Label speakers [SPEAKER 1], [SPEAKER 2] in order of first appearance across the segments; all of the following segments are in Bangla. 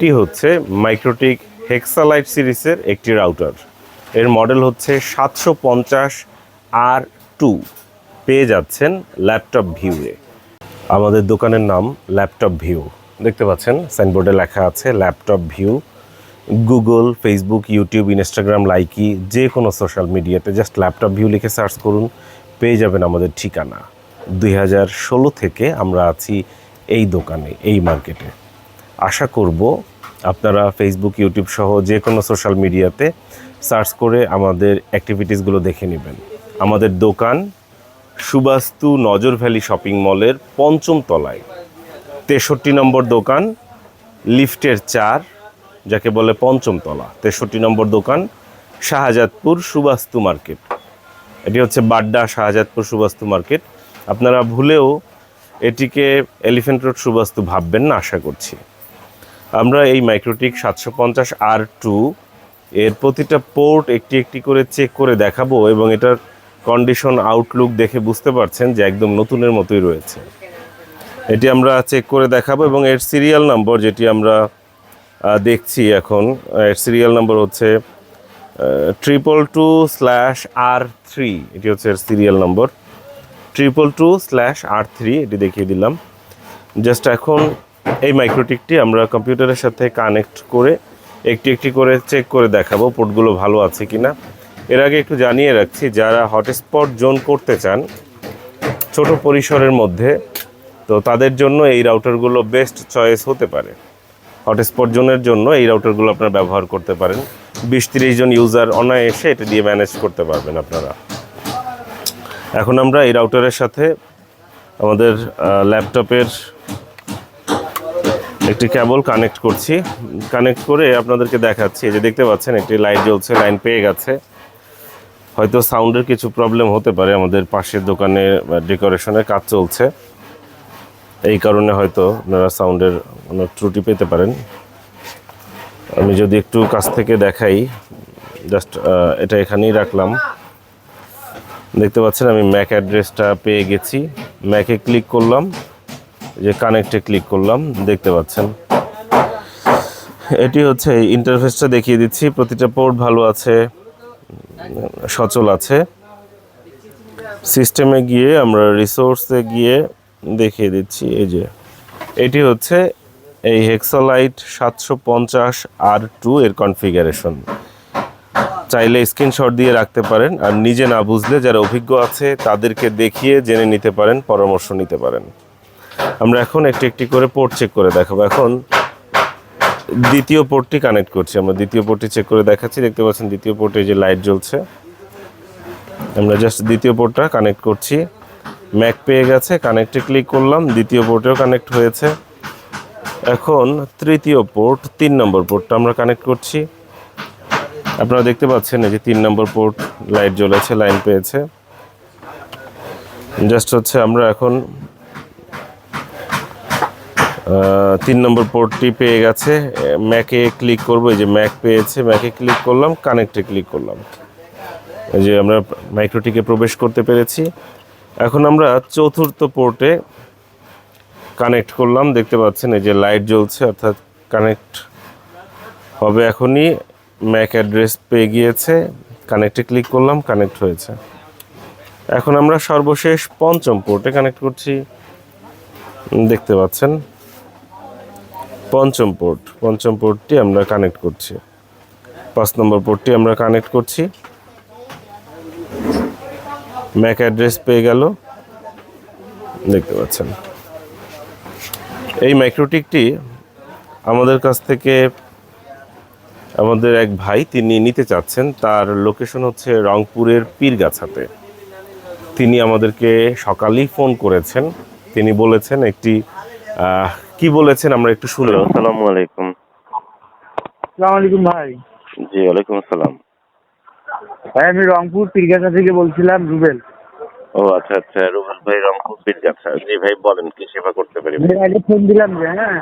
[SPEAKER 1] এটি হচ্ছে মাইক্রোটিক হেক্সালাইট সিরিজের একটি রাউটার। এর মডেল হচ্ছে সাতশো পঞ্চাশ আর টু। পেয়ে যাচ্ছেন ল্যাপটপ ভিউয়ে। আমাদের দোকানের নাম ল্যাপটপ ভিউ। দেখতে পাচ্ছেন, সাইনবোর্ডে লেখা আছে Laptop View. Google, Facebook, YouTube, Instagram, Likee, যে কোনো সোশ্যাল মিডিয়াতে জাস্ট ল্যাপটপ ভিউ লিখে সার্চ করুন, পেয়ে যাবেন আমাদের ঠিকানা। দুই হাজার ষোলো থেকে আমরা আছি এই দোকানে, এই মার্কেটে। আশা করব আপনারা ফেসবুক ইউটিউব সহ যে কোনো সোশ্যাল মিডিয়াতে সার্চ করে আমাদের অ্যাক্টিভিটিসগুলো দেখে নেবেন। আমাদের দোকান সুবাস্তু নজর ভ্যালি শপিং মলের পঞ্চম তলায়। তেষট্টি নম্বর দোকান লিফটের চার, যাকে বলে পঞ্চম তলা। তেষট্টি নম্বর দোকান শাহজাদপুর সুবাস্তু মার্কেট। এটি হচ্ছে বাড্ডা শাহজাদপুর সুবাস্তু মার্কেট। আপনারা ভুলেও এটিকে এলিফ্যান্ট রোড সুবাস্তু ভাববেন না, আশা করছি। আমরা এই মাইক্রোটিক সাতশো পঞ্চাশ আর টু এর প্রতিটা পোর্ট একটি একটি করে চেক করে দেখাবো এবং এটার কন্ডিশন আউটলুক দেখে বুঝতে পারছেন যে একদম নতুনের মতোই রয়েছে। এটি আমরা চেক করে দেখাবো এবং এর সিরিয়াল নম্বর যেটি আমরা দেখছি এখন, এর সিরিয়াল নম্বর হচ্ছে triple two slash R three এটি হচ্ছে এর serial number triple two slash R three এটি দেখিয়ে দিলাম। জাস্ট এখন এই মাইক্রোটিকটি আমরা কম্পিউটারের সাথে কানেক্ট করে একটি একটি করে চেক করে দেখাবো পোর্টগুলো ভালো আছে কিনা। এর আগে একটু জানিয়ে রাখছি, যারা হটস্পট জোন করতে চান, ছোট পরিসরের মধ্যে, তো তাদের জন্য এই রাউটারগুলো বেস্ট চয়েস হতে পারে। হটস্পট জোনের জন্য এই রাউটারগুলো আপনারা ব্যবহার করতে পারেন। বিশ তিরিশ জন ইউজার অনায়াসে এটা দিয়ে ম্যানেজ করতে পারবেন আপনারা। এখন আমরা এই রাউটারের সাথে আমাদের ল্যাপটপের একটি কেবল কানেক্ট করছি। কানেক্ট করে আপনাদেরকে দেখাচ্ছি। যে দেখতে পাচ্ছেন, একটি লাইট জ্বলছে লাইন পেয়ে গেছে। হয়তো সাউন্ডের কিছু প্রবলেম হতে পারে আমাদের পাশের দোকানে ডেকোরেশনের কাজ চলছে। এই কারণে হয়তো আপনারা সাউন্ডের কোনো ত্রুটি পেতে পারেন। আমি যদি একটু কাছ থেকে দেখাই জাস্ট এটা এখানেই রাখলাম। দেখতে পাচ্ছেন, আমি ম্যাক অ্যাড্রেসটা পেয়ে গেছি। ম্যাকে ক্লিক করলাম। যে কানেক্টে ক্লিক করলাম, দেখতে পাচ্ছেন। এটি হচ্ছে ইন্টারফেসটা দেখিয়ে দিচ্ছি, প্রতিটা পোর্ট ভালো আছে, সচল আছে। সিস্টেমে গিয়ে আমরা রিসোর্সে গিয়ে দেখিয়ে দিচ্ছি, এই যে। এটি হচ্ছে এই হেক্সালাইট সাতশো পঞ্চাশ আর টু এর কনফিগারেশন চাইলে স্ক্রিনশট দিয়ে রাখতে পারেন, আর নিজে না বুঝলে যারা অভিজ্ঞ আছে, তাদেরকে দেখিয়ে জেনে নিতে পারেন, পরামর্শ নিতে পারেন। আমরা এখন একটি একটি করে পোর্ট চেক করে দেখাবো। এখন দ্বিতীয় পোর্টটি কানেক্ট করছি। আমরা দ্বিতীয় পোর্টটি চেক করে দেখাচ্ছি। দেখতে পাচ্ছেন দ্বিতীয় পোর্টে যে লাইট জ্বলছে। আমরা জাস্ট দ্বিতীয় পোর্টটা কানেক্ট করছি। ম্যাক পেয়ে গেছে। কানেক্টে ক্লিক করলাম। দ্বিতীয় পোর্টেও কানেক্ট হয়েছে। এখন তৃতীয় পোর্ট তিন নম্বর পোর্টটা আমরা কানেক্ট করছি। আপনারা দেখতে পাচ্ছেন যে তিন নম্বর পোর্ট লাইট জ্বলেছে লাইন পেয়েছে। জাস্ট হচ্ছে আমরা এখন তিন নম্বর পোর্টটি পেয়ে গেছে। ম্যাকে ক্লিক করব, এই যে ম্যাক পেয়েছে ম্যাকে ক্লিক করলাম কানেক্টে ক্লিক করলাম। এই যে আমরা মাইক্রোটিকে প্রবেশ করতে পেরেছি। এখন আমরা চতুর্থ পোর্টে কানেক্ট করলাম, দেখতে পাচ্ছেন, এই যে লাইট জ্বলছে, অর্থাৎ কানেক্ট হবে এখনই। ম্যাক অ্যাড্রেস পেয়ে গিয়েছে কানেক্টে ক্লিক করলাম কানেক্ট হয়েছে। এখন আমরা সর্বশেষ পঞ্চম পোর্টে কানেক্ট করছি। দেখতে পাচ্ছেন পঞ্চম পোর্ট। পঞ্চম পোর্টটি আমরা কানেক্ট করছি। পাঁচ নম্বর পোর্টটি আমরা কানেক্ট করছি। ম্যাক অ্যাড্রেস পেয়ে গেল। দেখতে পাচ্ছেন। এই মাইক্রোটিকটি আমাদের কাছ থেকে আমাদের এক ভাই তিনি নিতে চাচ্ছেন। তার লোকেশন হচ্ছে রংপুরের পীরগাছাতে। তিনি আমাদেরকে সকালেই ফোন করেছেন। তিনি বলেছেন একটি কি বলেছেন আমরা একটু শুনলাম।
[SPEAKER 2] আসসালামু আলাইকুম।
[SPEAKER 3] সালাম আলাইকুম ভাই।
[SPEAKER 2] জি ওয়ালাইকুম আসসালাম।
[SPEAKER 3] ভাই আমি রংপুর পীরগাছা থেকে বলছিলাম রুবেল।
[SPEAKER 2] ও আচ্ছা আচ্ছা রুবেল ভাই রংপুর পীরগাছা। জি ভাই বলেন কি সেবা করতে পারি
[SPEAKER 3] এর আগে ফোন দিলাম যে হ্যাঁ।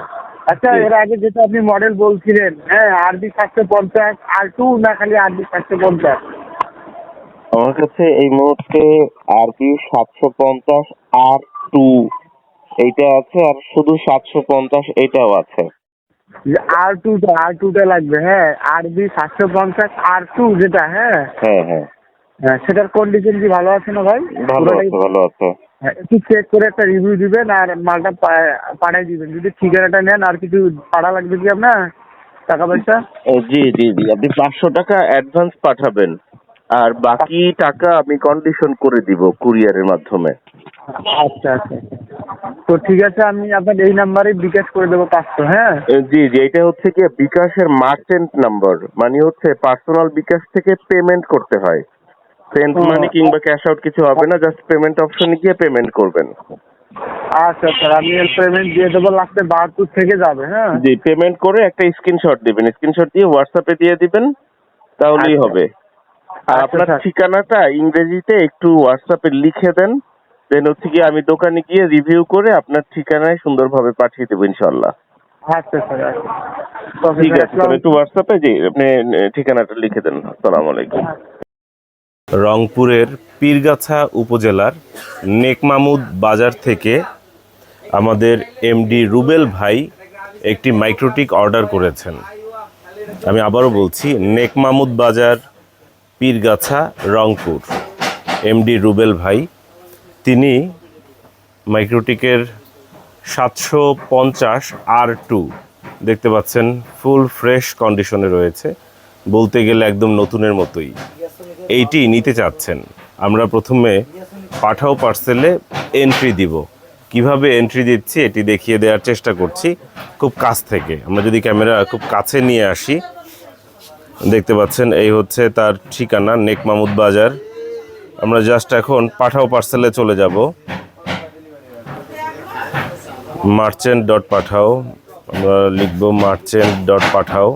[SPEAKER 3] আচ্ছা এর আগে যেটা আপনি মডেল বলছিলেন হ্যাঁ আরবি সাতশো পঞ্চাশ আর টু না খালি আরবি সাতশো পঞ্চাশ?
[SPEAKER 2] আমার কাছে এই মুহূর্তে আরপি সাতশো পঞ্চাশ আর টু এইটা আছে আর শুধু সাতশো পঞ্চাশ এইটাও আছে।
[SPEAKER 3] আর টুটা আর টুটা লাগবে হ্যাঁ? আর বি সাতশো পঞ্চাশ আর টু যেটা হ্যাঁ?
[SPEAKER 2] হ্যাঁ হ্যাঁ।
[SPEAKER 3] হ্যাঁ, সেটার কন্ডিশন কি ভালো আছে না ভাই?
[SPEAKER 2] ভালো আছে ভালো আছে।
[SPEAKER 3] হ্যাঁ, একটু চেক করে একটা রিভিউ দিবেন আর মালটা পাঠাই দিবেন। যদি ঠিকানাটা নেন আর কিছু পাঠা লাগবে কি আপনার? টাকা পয়সা?
[SPEAKER 2] জি জি জি। আপনি পাঁচশো টাকা অ্যাডভান্স পাঠাবেন। আর বাকি টাকা আমি কন্ডিশন করে দিব কুরিয়ারের মাধ্যমে।
[SPEAKER 3] আচ্ছা আচ্ছা তো ঠিক আছে আমি আপনার এই নাম্বারে বিকাশ করে দেবো পাঁচশো হ্যাঁ?
[SPEAKER 2] জি জি এটা হচ্ছে কি বিকাশের মার্চেন্ট নাম্বার মানে হচ্ছে পার্সোনাল বিকাশ থেকে পেমেন্ট করতে হয়। সেন্ট মানি কিংবা ক্যাশ আউট কিছু হবে না জাস্ট পেমেন্ট অপশনে গিয়ে পেমেন্ট করবেন।
[SPEAKER 3] আচ্ছা স্যার আমি পেমেন্ট দিয়ে দেবো লাস্টে বাহাত্তর থেকে যাবে হ্যাঁ?
[SPEAKER 2] জি পেমেন্ট করে একটা স্ক্রিনশট দিবেন। স্ক্রিনশট দিয়ে হোয়াটসঅ্যাপে দিয়ে দিবেন তাহলেই
[SPEAKER 3] আচ্ছা।
[SPEAKER 2] হবে। আর
[SPEAKER 3] আচ্ছা,
[SPEAKER 2] আপনার ঠিকানাটা ইংরেজিতে একটু হোয়াটসঅ্যাপে লিখে দেন দেন হচ্ছে কি আমি দোকানে গিয়ে রিভিউ করে আপনার ঠিকানায় সুন্দরভাবে পাঠিয়ে দেবো ইনশাল্লাহ
[SPEAKER 3] আচ্ছা স্যার আচ্ছা
[SPEAKER 2] ঠিক আছে স্যার একটু হোয়াটসঅ্যাপে জি আপনি ঠিকানাটা লিখে দেন আসসালামু আলাইকুম।
[SPEAKER 1] রংপুরের পীরগাছা উপজেলার নেকমামুদ বাজার থেকে আমাদের এমডি রুবেল ভাই একটি মাইক্রোটিক অর্ডার করেছেন। আমি আবারও বলছি নেকমামুদ বাজার পীরগাছা, রংপুর। এমডি রুবেল ভাই, তিনি মাইক্রোটিকের সাতশো পঞ্চাশ আর টু। দেখতে পাচ্ছেন, ফুল ফ্রেশ কন্ডিশনে রয়েছে। বলতে গেলে একদম নতুনের মতোই। এইটি নিতে চাচ্ছেন। আমরা প্রথমে পাঠাও পার্সেলে এন্ট্রি দিব। কীভাবে এন্ট্রি দিচ্ছি, এটি দেখিয়ে দেওয়ার চেষ্টা করছি। খুব কাছ থেকে। আমরা যদি ক্যামেরা খুব কাছে নিয়ে আসি দেখতে পাচ্ছেন, এই হচ্ছে তার ঠিকানা, নেক মামুদ বাজার। আমরা জাস্ট এখন পাঠাও পার্সেলে চলে যাব। মার্চেন্ট ডট পাঠাও আমরা লিখব মার্চেন্ট ডট পাঠাও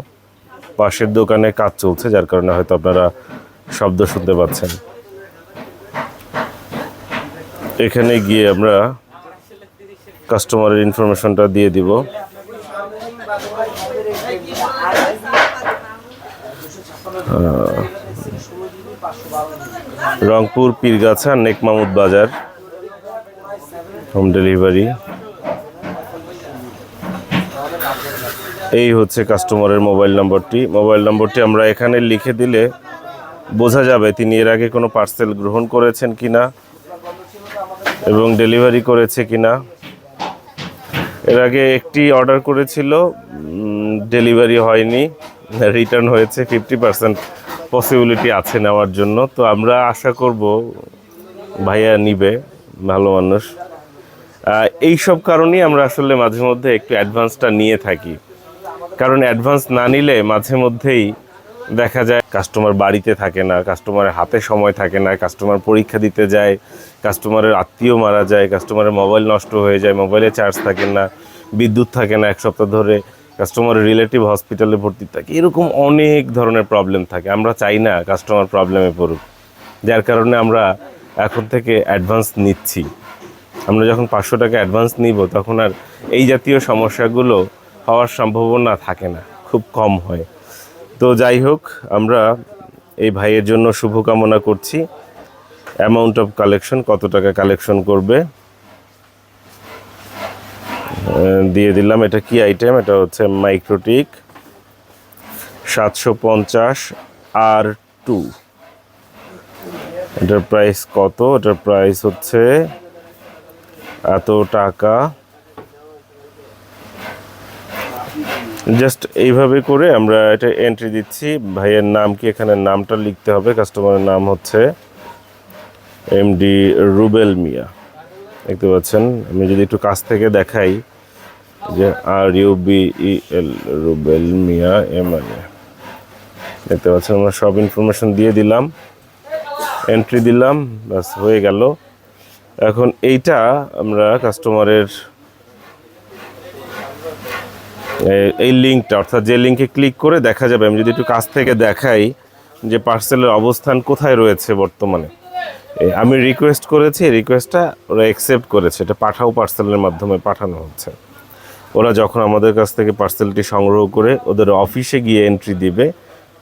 [SPEAKER 1] পাশের দোকানে কাজ চলছে, যার কারণে হয়তো আপনারা শব্দ শুনতে পাচ্ছেন। এখানে গিয়ে আমরা কাস্টমারের ইনফরমেশনটা দিয়ে দিব। রংপুর, পীরগাছা, নেক মামুদ বাজার হোম ডেলিভারি এই হচ্ছে কাস্টমারের মোবাইল নম্বরটি মোবাইল নম্বরটি আমরা এখানে লিখে দিলে বোঝা যাবে তিনি এর আগে কোনো পার্সেল গ্রহণ করেছেন কিনা এবং ডেলিভারি করেছে কিনা। এর আগে একটি অর্ডার করেছিল ডেলিভারি হয়নি। রিটার্ন হয়েছে ফিফটি পার্সেন্ট পসিবিলিটি আছে নেওয়ার জন্য। তো আমরা আশা করব ভাইয়া নিবে, ভালো মানুষ। এই সব কারণেই আমরা আসলে মাঝে মধ্যে একটু অ্যাডভান্সটা নিয়ে থাকি। কারণ অ্যাডভান্স না নিলে মাঝে মধ্যেই দেখা যায় কাস্টমার বাড়িতে থাকে না কাস্টমারের হাতে সময় থাকে না কাস্টমার পরীক্ষা দিতে যায় কাস্টমারের আত্মীয় মারা যায় কাস্টমারের মোবাইল নষ্ট হয়ে যায় মোবাইলে চার্জ থাকে না, বিদ্যুৎ থাকে না এক সপ্তাহ ধরে। কাস্টমারের রিলেটিভ হসপিটালে ভর্তি থাকে, এরকম অনেক ধরনের প্রবলেম থাকে। আমরা চাই না কাস্টমার প্রবলেমে পড়ুক। যার কারণে আমরা এখন থেকে অ্যাডভান্স নিচ্ছি। আমরা যখন পাঁচশো টাকা অ্যাডভান্স নিব, তখন আর এই জাতীয় সমস্যাগুলো হওয়ার সম্ভাবনা থাকে না, খুব কম হয়। তো যাই হোক, আমরা এই ভাইয়ের জন্য শুভকামনা করছি। অ্যামাউন্ট অফ কালেকশন কত টাকা কালেকশন করবে দিয়ে দিলাম, এটা কি আইটেম এটা হচ্ছে মাইক্রোটিক সাতশো পঞ্চাশ আর টু এটার প্রাইস কত? এটার প্রাইস হচ্ছে এত টাকা। জাস্ট এইভাবে করে আমরা এটা এন্ট্রি দিচ্ছি। ভাইয়ের নাম কি? এখানে নামটা লিখতে হবে। কাস্টমারের নাম হচ্ছে এমডি রুবেল মিয়া দেখতে পাচ্ছেন? আমি যদি একটু কাছ থেকে দেখাই যে R U B E L Rubel Mia M. দেখতে পাচ্ছেন, আমরা সব ইনফরমেশন দিয়ে দিলাম এন্ট্রি দিলাম, ব্যাস, হয়ে গেল। এখন এইটা আমরা কাস্টমারের এই লিঙ্কটা অর্থাৎ যে লিঙ্কে ক্লিক করে দেখা যাবে। আমি যদি একটু কাছ থেকে দেখাই যে পার্সেলের অবস্থান কোথায় রয়েছে বর্তমানে। আমি রিকোয়েস্ট করেছি রিকোয়েস্টটা ওরা অ্যাকসেপ্ট করেছে। এটা পাঠাও পার্সেলের মাধ্যমে পাঠানো হচ্ছে। ওরা যখন আমাদের কাছ থেকে পার্সেলটি সংগ্রহ করে ওদের অফিসে গিয়ে এন্ট্রি দিবে,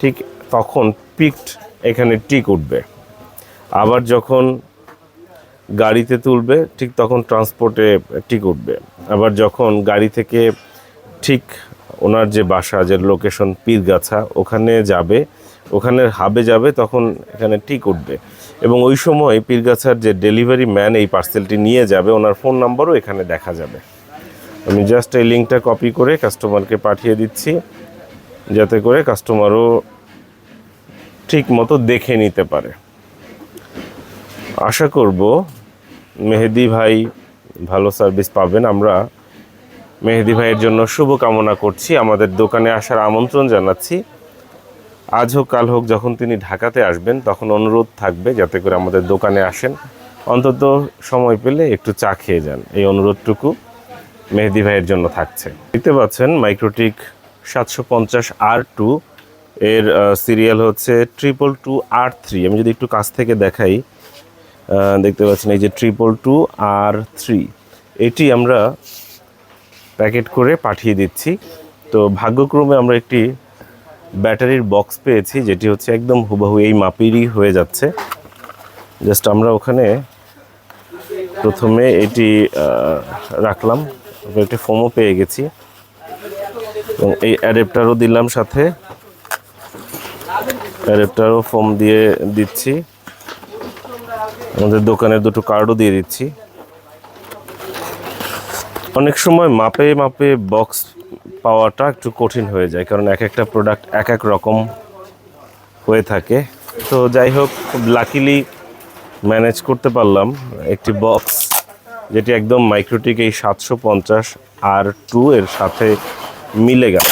[SPEAKER 1] ঠিক তখন পিকড এখানে টিক উঠবে। আবার যখন গাড়িতে তুলবে, ঠিক তখন ট্রান্সপোর্টে টিক উঠবে। আবার যখন গাড়ি থেকে ঠিক ওনার যে বাসা, যে লোকেশন পীরগাছা, ওখানে যাবে, ওখানের হাবে যাবে, তখন এখানে টিক উঠবে। এবং ওই সময় পীরগাছার যে ডেলিভারি ম্যান এই পার্সেলটি নিয়ে যাবে, ওনার ফোন নাম্বারও এখানে দেখা যাবে। আমি জাস্ট এই লিঙ্কটা কপি করে কাস্টমারকে পাঠিয়ে দিচ্ছি, যাতে করে কাস্টমারও ঠিক মতো দেখে নিতে পারে। আশা করব মেহেদি ভাই ভালো সার্ভিস পাবেন। আমরা মেহেদি ভাইয়ের জন্য শুভ কামনা করছি। আমাদের দোকানে আসার আমন্ত্রণ জানাচ্ছি। আজ হোক, কাল হোক, যখন তিনি ঢাকাতে আসবেন, তখন অনুরোধ থাকবে যাতে করে আমাদের দোকানে আসেন। অন্তত সময় পেলে একটু চা খেয়ে যান। এই অনুরোধটুকু মেহেদি ভাইয়ের জন্য থাকছে। দেখতে পাচ্ছেন, মাইক্রোটিক সাতশো পঞ্চাশ আর টু এর সিরিয়াল হচ্ছে ট্রিপল টু আর থ্রি আমি যদি একটু কাছ থেকে দেখাই দেখতে পাচ্ছেন এই যে ট্রিপল টু আর থ্রি এটি আমরা প্যাকেট করে পাঠিয়ে দিচ্ছি। তো ভাগ্যক্রমে আমরা একটি ব্যাটারির বক্স পেয়েছি, যেটি হচ্ছে একদম হুবহু এই মাপেরই হয়ে যাচ্ছে। জাস্ট আমরা ওখানে প্রথমে এটি রাখলাম একটি ফোমও পেয়ে গেছি। এবং এই অ্যাডেপ্টারও দিলাম সাথে। অ্যাডেপ্টারও ফোম দিয়ে দিচ্ছি। আমাদের দোকানের দুটো কার্ডও দিয়ে দিচ্ছি। অনেক সময় মাপে মাপে বক্স পাওয়াটা একটু কঠিন হয়ে যায়, কারণ এক একটা প্রোডাক্ট এক এক রকম হয়ে থাকে। তো যাই হোক লাকিলি ম্যানেজ করতে পারলাম একটি বক্স যেটি একদম মাইক্রোটিক এই সাতশো পঞ্চাশ আর টু এর সাথে মিলে গেল।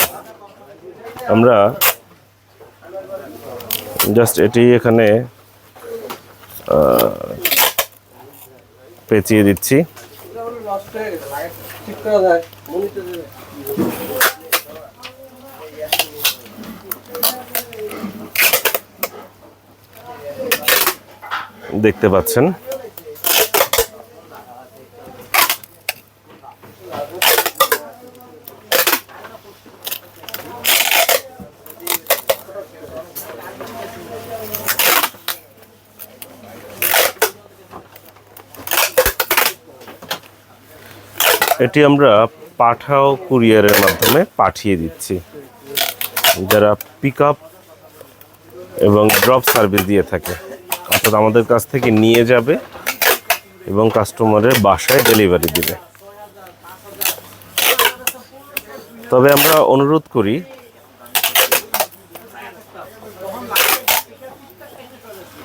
[SPEAKER 1] আমরা জাস্ট এটি এখানে পেঁচিয়ে দিচ্ছি। দেখতে পাচ্ছেন। এটি আমরা পাঠাও কুরিয়ারের মাধ্যমে পাঠিয়ে দিচ্ছি। যারা পিক আপ এবং ড্রপ সার্ভিস দিয়ে থাকে। অর্থাৎ আমাদের কাছ থেকে নিয়ে যাবে এবং কাস্টমারের বাসায় ডেলিভারি দিবে। তবে আমরা অনুরোধ করি,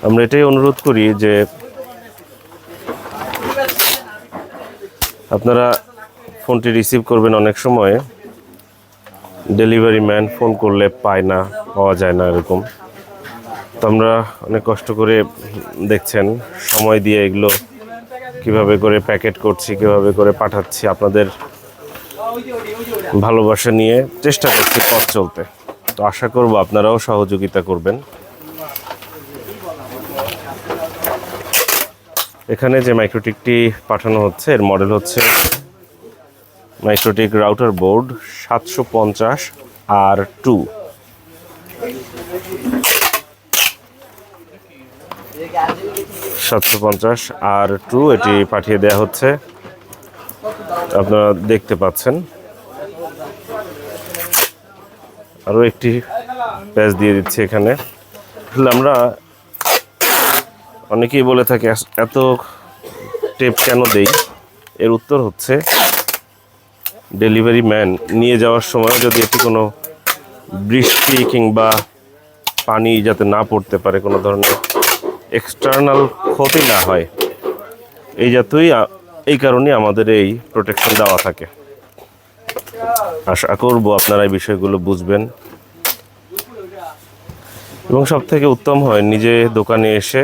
[SPEAKER 1] আমরা এটাই অনুরোধ করি যে আপনারা ফোনটি রিসিভ করবেন অনেক সময়। ডেলিভারি ম্যান ফোন করলে পায় না, পাওয়া যায় না এরকম। তো আমরা অনেক কষ্ট করে দেখছেন, সময় দিয়ে এগুলো কীভাবে করে প্যাকেট করছি, কীভাবে করে পাঠাচ্ছি আপনাদের ভালোবাসা নিয়ে চেষ্টা করছি পথ চলতে। তো আশা করব আপনারাও সহযোগিতা করবেন। এখানে যে মাইক্রোটিকটি পাঠানো হচ্ছে, এর মডেল হচ্ছে মাইক্রোটিক রাউটার বোর্ড সাতশো পঞ্চাশ আর টু। সাতশো পঞ্চাশ আর টু এটি পাঠিয়ে দেওয়া হচ্ছে। আপনারা দেখতে পাচ্ছেন। আরও একটি প্যাচ দিয়ে দিচ্ছি এখানে। আসলে আমরা অনেকেই বলে থাকে, "এস- এত টেপ কেন দেই? এর উত্তর হচ্ছে, ডেলিভারি ম্যান নিয়ে যাওয়ার সময় যদি একটু কোনো বৃষ্টি কিংবা পানি যাতে না পড়তে পারে কোনো ধরনের এক্সটার্নাল ক্ষতি না হয়। এই জাতই এই কারণে আমাদের এই প্রোটেকশন দেওয়া থাকে। আশা করব আপনারা এই বিষয়গুলো বুঝবেন। এবং সব থেকে উত্তম হয়, নিজে দোকানে এসে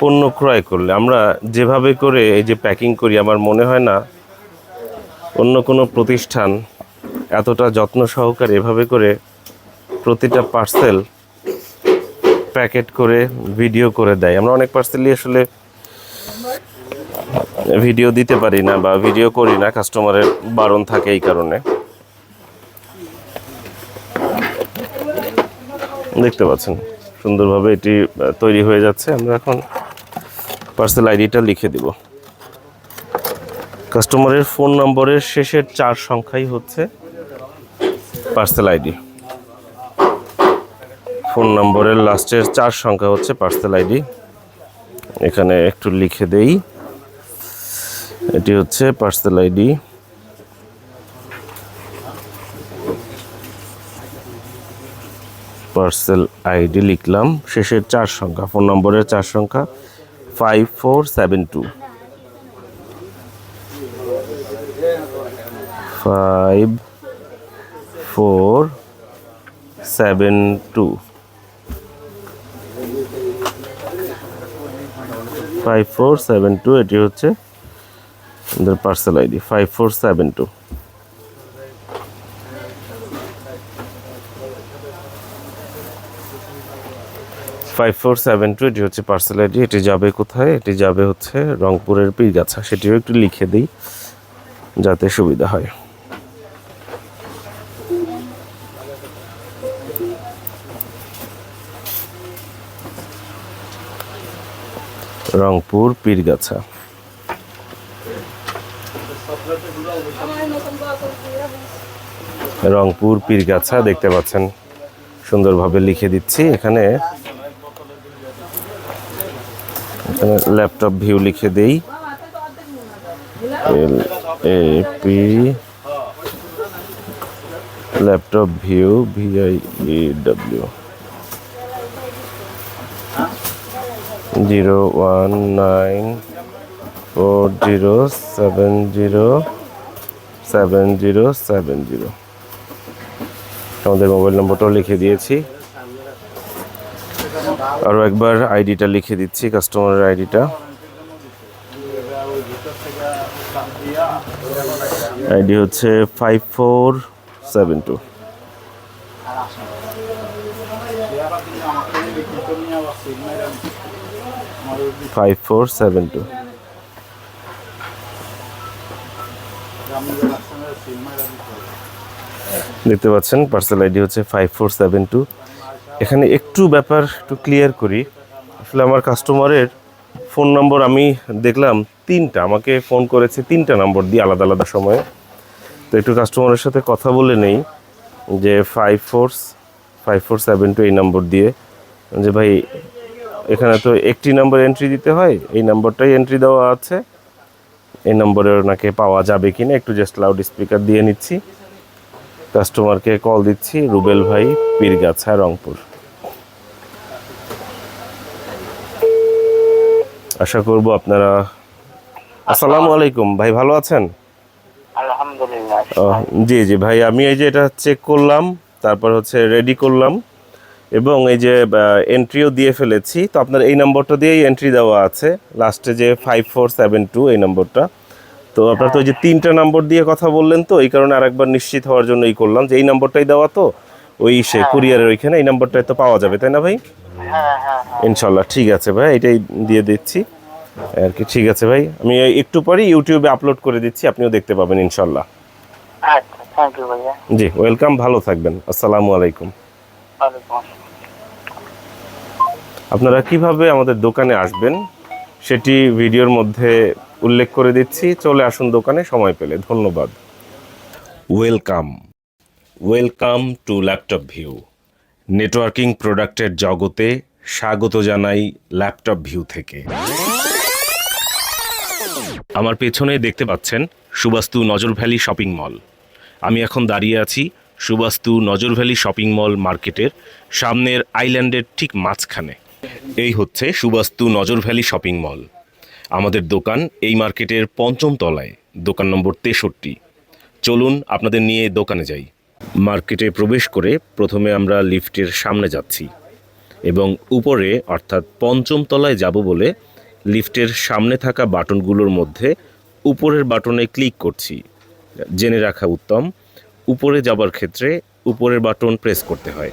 [SPEAKER 1] পণ্য ক্রয় করলে। আমরা যেভাবে করে এই যে প্যাকিং করি, আমার মনে হয় না অন্য কোনো প্রতিষ্ঠান এতটা যত্ন সহকারে এভাবে করে প্রতিটা পার্সেল প্যাকেট করে ভিডিও করে দেয়। আমরা অনেক পার্সেলই আসলে ভিডিও দিতে পারি না বা ভিডিও করি না কাস্টমারের বারণ থাকে এই কারণে। দেখতে পাচ্ছেন, সুন্দরভাবে এটি তৈরি হয়ে যাচ্ছে। আমরা এখন পার্সেল আইডিটা লিখে দিব। কাস্টমারের ফোন নম্বরের শেষের চার সংখ্যাই হচ্ছে পার্সেল আইডি ফোন নম্বরের লাস্টের চার সংখ্যা হচ্ছে পার্সেল আইডি। এখানে একটু লিখে দেই। এটি হচ্ছে পার্সেল আইডি। পার্সেল আইডি লিখলাম। শেষের চার সংখ্যা, ফোন নম্বরের চার সংখ্যা five four seven two five four seven two five four seven two এটি হচ্ছে আমাদের parcel ID five four seven two five four seven two এটি হচ্ছে পার্সেল আইডি এটি যাবে কোথায়? এটি যাবে হচ্ছে রংপুরের পীরগাছা। সেটিও একটু লিখে দিই, যাতে সুবিধা হয়। রংপুর, পীরগাছা। রংপুর, পীরগাছা দেখতে পাচ্ছেন। সুন্দরভাবে লিখে দিচ্ছি এখানে। এখানে ল্যাপটপ ভিউ লিখে দেই। L A P Laptop View V I W. Zero one nine four zero seven zero seven zero seven zero. আমাদের মোবাইল নম্বরটাও লিখে দিয়েছি। আরও একবার আইডিটা লিখে দিচ্ছি, কাস্টমারের আইডিটা। আইডি হচ্ছে five four seven two five four seven two দেখতে পাচ্ছেন পার্সেল আইডি হচ্ছে ফাইভ ফোর সেভেন টু এখানে একটু ব্যাপার একটু ক্লিয়ার করি। আসলে আমার কাস্টমারের ফোন নম্বর আমি দেখলাম তিনটা, আমাকে ফোন করেছে তিনটা নম্বর দিয়ে আলাদা আলাদা সময়ে। তো একটু কাস্টমারের সাথে কথা বলে নেই যে five four five four seven two এই নম্বর দিয়ে। যে ভাই এখানে তো একটি নাম্বার এন্ট্রি দিতে হয় এই নাম্বারটাই এন্ট্রি দেওয়া আছে। এই নম্বরে ওনাকে পাওয়া যাবে কি না একটু জাস্ট লাউড স্পিকার দিয়ে নিচ্ছি। কাস্টমারকে কল দিচ্ছি রুবেল ভাই পীরগাছা রংপুর। আশা করব আপনারা আসসালামু আলাইকুম ভাই ভালো আছেন? জি জি ভাই আমি এই যে এটা চেক করলাম তারপর হচ্ছে রেডি করলাম। এবং এই যে এন্ট্রিও দিয়ে ফেলেছি। তো আপনার এই নম্বরটা দিয়েই এন্ট্রি দেওয়া আছে। লাস্টে যে ফাইভ ফোর সেভেন টু এই নম্বরটা তো আপনার তো ওই যে তিনটা নম্বর দিয়ে কথা বললেন তো এই কারণে আরেকবার নিশ্চিত হওয়ার জন্য এই করলাম যে এই নম্বরটাই দেওয়া তো ওই সে কুরিয়ারের ওইখানে এই নম্বরটাই তো পাওয়া যাবে তাই না ভাই?
[SPEAKER 4] হ্যাঁ হ্যাঁ হ্যাঁ।
[SPEAKER 1] ইনশাল্লাহ ঠিক আছে ভাই এটাই দিয়ে দিচ্ছি। আর কি ঠিক আছে ভাই আমি একটু পরেই ইউটিউবে আপলোড করে দিচ্ছি আপনিও দেখতে পাবেন ইনশাল্লাহ।
[SPEAKER 4] আচ্ছা
[SPEAKER 1] জি ওয়েলকাম ভালো থাকবেন আসসালামু আলাইকুম। আপনারা কীভাবে আমাদের দোকানে আসবেন, সেটি ভিডিওর মধ্যে উল্লেখ করে দিচ্ছি। চলে আসুন দোকানে, সময় পেলে। ধন্যবাদ। Welcome welcome to Laptop View networking প্রোডাক্টের জগতে স্বাগত জানাই ল্যাপটপ ভিউ থেকে। আমার পেছনে দেখতে পাচ্ছেন সুবাস্তু নজর ভ্যালি শপিং মল। আমি এখন দাঁড়িয়ে আছি সুবাস্তু নজর ভ্যালি শপিং মল মার্কেটের সামনের আইল্যান্ডের ঠিক মাঝখানে। এই হচ্ছে সুবাস্তু নজর ভ্যালি শপিং মল। আমাদের দোকান এই মার্কেটের পঞ্চম তলায়, দোকান নম্বর তেষট্টি। চলুন আপনাদের নিয়ে দোকানে যাই। মার্কেটে প্রবেশ করে প্রথমে আমরা লিফটের সামনে যাচ্ছি এবং উপরে, অর্থাৎ পঞ্চম তলায় যাব বলে লিফটের সামনে থাকা বাটনগুলোর মধ্যে উপরের বাটনে ক্লিক করছি। জেনে রাখা উত্তম, উপরে যাবার ক্ষেত্রে উপরের বাটন প্রেস করতে হয়।